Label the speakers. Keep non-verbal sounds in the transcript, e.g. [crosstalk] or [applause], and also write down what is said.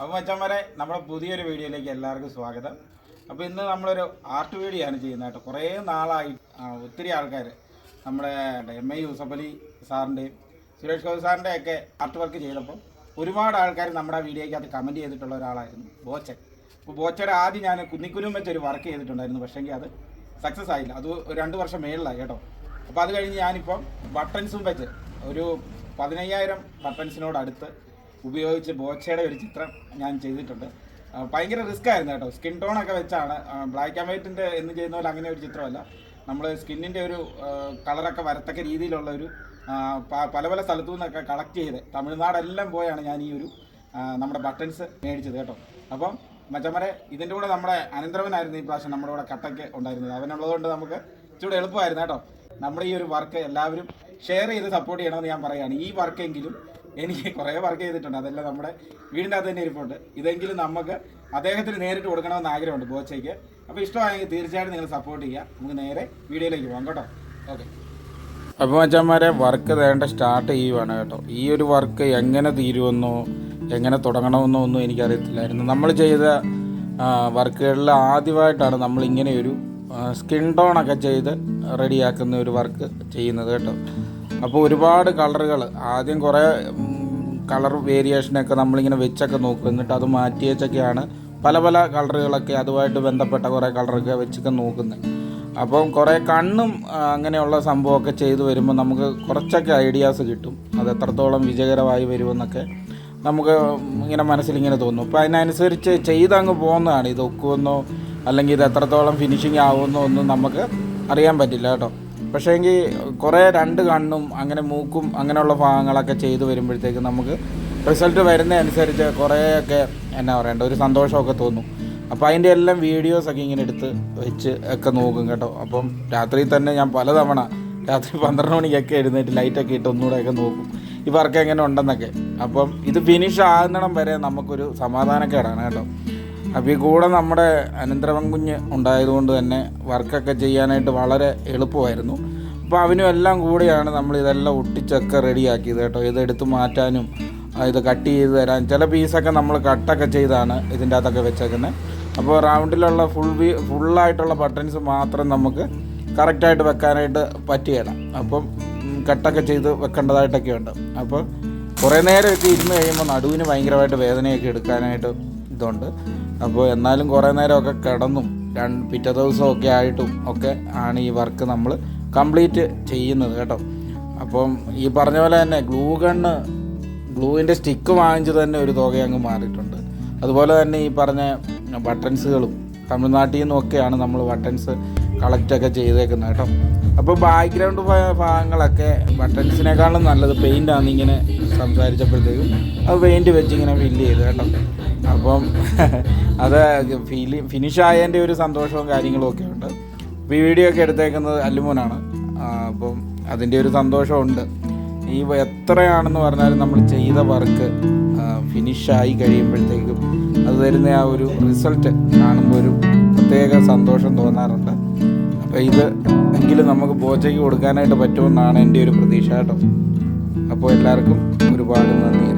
Speaker 1: അപ്പോൾ മച്ചന്മാരെ നമ്മുടെ പുതിയൊരു വീഡിയോയിലേക്ക് എല്ലാവർക്കും സ്വാഗതം. അപ്പോൾ ഇന്ന് നമ്മളൊരു ആർട്ട് വീഡിയോ ആണ് ചെയ്യുന്നത് കേട്ടോ. കുറേ നാളായി ഒത്തിരി ആൾക്കാർ നമ്മുടെ എം ഐ യൂസഫലി സാറിന്റെയും സുരേഷ് ഗോപി സാറിന്റെ ഒക്കെ ആർട്ട് വർക്ക് ചെയ്തപ്പോൾ ഒരുപാട് ആൾക്കാർ നമ്മുടെ ആ വീഡിയോയ്ക്കകത്ത് കമന്റ് ചെയ്തിട്ടുള്ള ഒരാളായിരുന്നു ബോച്ചൻ. അപ്പോൾ ബോച്ചയുടെ ആദ്യം ഞാൻ കുന്നിക്കുരും വെച്ചൊരു വർക്ക് ചെയ്തിട്ടുണ്ടായിരുന്നു പക്ഷേങ്കിൽ അത് സക്സസ് ആയില്ല. അത് രണ്ട് വർഷം മേളിലായി കേട്ടോ. അപ്പോൾ അത് കഴിഞ്ഞ് ഞാനിപ്പം ബട്ടൺസും വെച്ച് ഒരു പതിനയ്യായിരം ബട്ടൺസിനോട് അടുത്ത് ഉപയോഗിച്ച് ബോച്ചയുടെ ഒരു ചിത്രം ഞാൻ ചെയ്തിട്ടുണ്ട്. ഭയങ്കര റിസ്ക് ആയിരുന്നു കേട്ടോ. സ്കിൻ ടോൺ ഒക്കെ വെച്ചാണ് ബ്ലാക്ക് ആൻഡ് വൈറ്റിന്റെ എന്ന് ചെയ്യുന്ന പോലെ അങ്ങനെ ഒരു ചിത്രമല്ല. നമ്മൾ സ്കിന്നിന്റെ ഒരു കളറൊക്കെ വരത്തക്ക രീതിയിലുള്ള ഒരു പല പല സ്ഥലത്തു നിന്നൊക്കെ കളക്ട് ചെയ്ത് തമിഴ്നാടെല്ലാം പോയാണ് ഞാൻ ഈ ഒരു നമ്മുടെ ബട്ടൺസ് മേടിച്ചത് കേട്ടോ. അപ്പം മച്ചമ്മരെ ഇതിന്റെ കൂടെ നമ്മുടെ അനന്തരവനായിരുന്നു ഈ പ്രാവശ്യം നമ്മുടെ കൂടെ കട്ടയ്ക്ക് ഉണ്ടായിരുന്നത്. അവനുള്ളതുകൊണ്ട് നമുക്ക് ഇച്ചിരി എളുപ്പമായിരുന്നു കേട്ടോ. നമ്മുടെ ഈ ഒരു വർക്ക് എല്ലാവരും ഷെയർ ചെയ്ത് സപ്പോർട്ട് ചെയ്യണമെന്ന് ഞാൻ പറയുകയാണ്. ഈ വർക്കെങ്കിലും എനിക്ക് കുറേ വർക്ക് ചെയ്തിട്ടുണ്ട്. അതെല്ലാം നമ്മുടെ വീടിന്റെ അകത്ത് തന്നെ ഇരിപ്പുണ്ട്. ഇതെങ്കിലും നമുക്ക് അദ്ദേഹത്തിന് നേരിട്ട് കൊടുക്കണമെന്ന് ആഗ്രഹമുണ്ട് ബോച്ചയ്ക്ക്. അപ്പോൾ ഇഷ്ടമായെങ്കിൽ തീർച്ചയായിട്ടും നിങ്ങൾ സപ്പോർട്ട് ചെയ്യുക. നമുക്ക് നേരെ വീഡിയോയിലേക്ക് പോകാം കേട്ടോ. ഓക്കെ അപ്പോൾ മച്ചന്മാരെ വർക്ക് വേണ്ട സ്റ്റാർട്ട് ചെയ്യുവാണ് കേട്ടോ. ഈ ഒരു വർക്ക് എങ്ങനെ തീരുമെന്നോ എങ്ങനെ തുടങ്ങണമെന്നോ ഒന്നും എനിക്കറിയത്തില്ലായിരുന്നു. നമ്മൾ ചെയ്ത വർക്കുകളിൽ ആദ്യമായിട്ടാണ് നമ്മൾ ഇങ്ങനെ ഒരു സ്കിൻ ടോണൊക്കെ ചെയ്ത് റെഡിയാക്കുന്ന ഒരു വർക്ക് ചെയ്യുന്നത് കേട്ടോ. അപ്പോൾ ഒരുപാട് കളറുകൾ ആദ്യം കുറേ കളർ വേരിയേഷനൊക്കെ നമ്മളിങ്ങനെ വെച്ചൊക്കെ നോക്കും. എന്നിട്ട് അത് മാറ്റി വെച്ചൊക്കെയാണ് പല പല കളറുകളൊക്കെ അതുമായിട്ട് ബന്ധപ്പെട്ട കുറേ കളറൊക്കെ വെച്ചൊക്കെ നോക്കുന്നത് അപ്പം കുറേ കണ്ണും അങ്ങനെയുള്ള സംഭവമൊക്കെ ചെയ്തു വരുമ്പോൾ നമുക്ക് കുറച്ചൊക്കെ ഐഡിയാസ് കിട്ടും. അത് എത്രത്തോളം വിജയകരമായി വരുമെന്നൊക്കെ നമുക്ക് ഇങ്ങനെ മനസ്സിലിങ്ങനെ തോന്നും. അപ്പോൾ അതിനനുസരിച്ച് ചെയ്തങ്ങ് പോകുന്നതാണ്. ഇത് ഒക്കുമെന്നോ അല്ലെങ്കിൽ ഇത് എത്രത്തോളം ഫിനിഷിങ് ആവുമെന്നോ ഒന്നും നമുക്ക് അറിയാൻ പറ്റില്ല കേട്ടോ. പക്ഷേ എങ്കിൽ കുറേ രണ്ട് കണ്ണും അങ്ങനെ മൂക്കും അങ്ങനെയുള്ള ഭാഗങ്ങളൊക്കെ ചെയ്തു വരുമ്പോഴത്തേക്ക് നമുക്ക് റിസൾട്ട് വരുന്നതനുസരിച്ച് കുറേയൊക്കെ എന്നാ പറയണ്ട ഒരു സന്തോഷമൊക്കെ തോന്നും. അപ്പോൾ അതിന്റെ എല്ലാം വീഡിയോസൊക്കെ ഇങ്ങനെ എടുത്ത് വെച്ച് ഒക്കെ നോക്കും കേട്ടോ. അപ്പം രാത്രി തന്നെ ഞാൻ പലതവണ രാത്രി പന്ത്രണ്ട് മണിക്കൊക്കെ എഴുന്നേറ്റ് ലൈറ്റൊക്കെ ഇട്ട് ഒന്നുകൂടെയൊക്കെ നോക്കും. ഈ വർക്ക് എങ്ങനെ ഉണ്ടെന്നൊക്കെ. അപ്പം ഇത് ഫിനിഷ് ആകുന്നിടം വരെ നമുക്കൊരു സമാധാനക്കേടാണ് കേട്ടോ. അപ്പോൾ ഈ കൂടെ നമ്മുടെ അനന്തരവൻ കുഞ്ഞ് ഉണ്ടായതുകൊണ്ട് തന്നെ വർക്കൊക്കെ ചെയ്യാനായിട്ട് വളരെ എളുപ്പമായിരുന്നു. അപ്പോൾ അവനും എല്ലാം കൂടിയാണ് നമ്മൾ ഇതെല്ലാം ഒട്ടിച്ചൊക്കെ റെഡിയാക്കിയത് കേട്ടോ. ഇത് എടുത്ത് മാറ്റാനും ഇത് കട്ട് ചെയ്ത് തരാൻ ചില പീസൊക്കെ നമ്മൾ കട്ടൊക്കെ ചെയ്താണ് ഇതിന്റെ അകത്തൊക്കെ വെച്ചേക്കുന്നത് അപ്പോൾ റൗണ്ടിലുള്ള ഫുൾ വി ഫുള്ളായിട്ടുള്ള ബട്ടൺസ് മാത്രം നമുക്ക് കറക്റ്റായിട്ട് വെക്കാനായിട്ട് പറ്റുകയില്ല അപ്പം കട്ടൊക്കെ ചെയ്ത് വെക്കേണ്ടതായിട്ടൊക്കെ ഉണ്ട്. അപ്പോൾ കുറേ നേരമൊക്കെ ഇരുന്ന് കഴിയുമ്പോൾ നടുവിന് ഭയങ്കരമായിട്ട് വേദനയൊക്കെ എടുക്കാനായിട്ട് ഇതുണ്ട്. അപ്പോൾ എന്നാലും കുറേ നേരമൊക്കെ കിടന്നും രണ്ട് പിറ്റേ ദിവസമൊക്കെ ആയിട്ടും ഒക്കെ ആണ് ഈ വർക്ക് നമ്മൾ കംപ്ലീറ്റ് ചെയ്യുന്നത് കേട്ടോ. അപ്പം ഈ പറഞ്ഞ പോലെ തന്നെ ഗ്ലൂ ഗണ്ണ് ഗ്ലൂവിന്റെ സ്റ്റിക്ക് വാങ്ങിച്ച് തന്നെ ഒരു തുക അങ്ങ് മാറിയിട്ടുണ്ട്. അതുപോലെ തന്നെ ഈ പറഞ്ഞ ബട്ടൺസുകളും തമിഴ്നാട്ടിൽ നിന്നൊക്കെയാണ് നമ്മൾ ബട്ടൺസ് കളക്റ്റൊക്കെ ചെയ്തേക്കുന്നത് കേട്ടോ. അപ്പോൾ ബാക്ക്ഗ്രൗണ്ട് ഭാഗങ്ങളൊക്കെ ബട്ടൺസിനേക്കാളും നല്ലത് പെയിന്റാണ് ഇങ്ങനെ സംസാരിച്ചപ്പോഴത്തേക്കും. അത് പെയിന്റ് വെച്ച് ഇങ്ങനെ ഫില്ല് ചെയ്ത് കേട്ടോ. അപ്പം [laughs] അത് ഫീലി ഫിനിഷ് ആയതിന്റെ ഒരു സന്തോഷവും കാര്യങ്ങളും ഒക്കെ ഉണ്ട്. ഈ വീഡിയോ ഒക്കെ എടുത്തേക്കുന്നത് അല്ലുമോനാണ്. അപ്പം അതിന്റെ ഒരു സന്തോഷമുണ്ട്. ഈ എത്രയാണെന്ന് പറഞ്ഞാലും നമ്മൾ ചെയ്ത വർക്ക് ഫിനിഷായി കഴിയുമ്പോഴത്തേക്കും അത് തരുന്ന ആ ഒരു റിസൾട്ട് കാണുമ്പോൾ ഒരു പ്രത്യേക സന്തോഷം തോന്നാറുണ്ട്. അപ്പോൾ ഇത് എങ്കിലും നമുക്ക് ബോച്ചയ്ക്ക് കൊടുക്കാനായിട്ട് പറ്റുമെന്നാണ് എന്റെ ഒരു പ്രതീക്ഷ കേട്ടോ. അപ്പോൾ എല്ലാവർക്കും ഒരുപാട് നന്ദി.